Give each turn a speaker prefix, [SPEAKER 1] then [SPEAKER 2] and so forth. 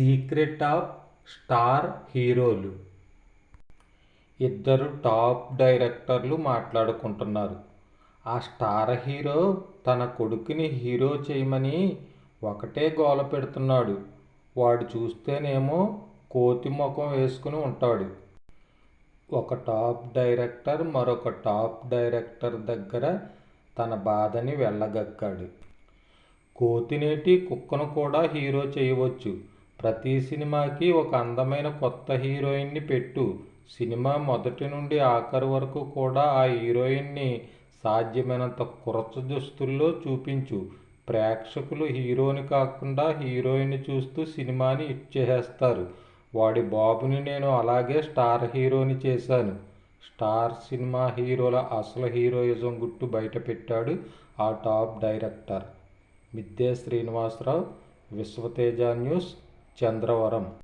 [SPEAKER 1] Secret of star హీరోలు. ఇద్దరు top డైరెక్టర్లు మాట్లాడుకుంటున్నారు. ఆ స్టార్ హీరో తన కొడుకుని హీరో చేయమని ఒకటే గోల పెడుతున్నాడు. వాడు చూస్తేనేమో కోతి ముఖం వేసుకుని ఉంటాడు. ఒక టాప్ డైరెక్టర్ మరొక టాప్ డైరెక్టర్ దగ్గర తన బాధని వెళ్ళగక్కాడు. కోతినేటి కుక్కను కూడా హీరో చేయవచ్చు. ప్రతి సినిమాకి ఒక అందమైన కొత్త హీరోయిన్ని పెట్టు. సినిమా మొదటి నుండి ఆఖరి వరకు కూడా ఆ హీరోయిన్ని సాధ్యమైనంత కురచ దుస్తుల్లో చూపించు. ప్రేక్షకులు హీరోని కాకుండా హీరోయిన్ చూస్తూ సినిమాని ఇచ్చేసేస్తారు వాడి బాబుని నేను అలాగే స్టార్ హీరోని చేశాను. స్టార్ సినిమా హీరోల అసలు హీరోయిజం గుట్టు బయట పెట్టాడు ఆ top director. Midde Srinivasarao Vishwateja news Chandravaram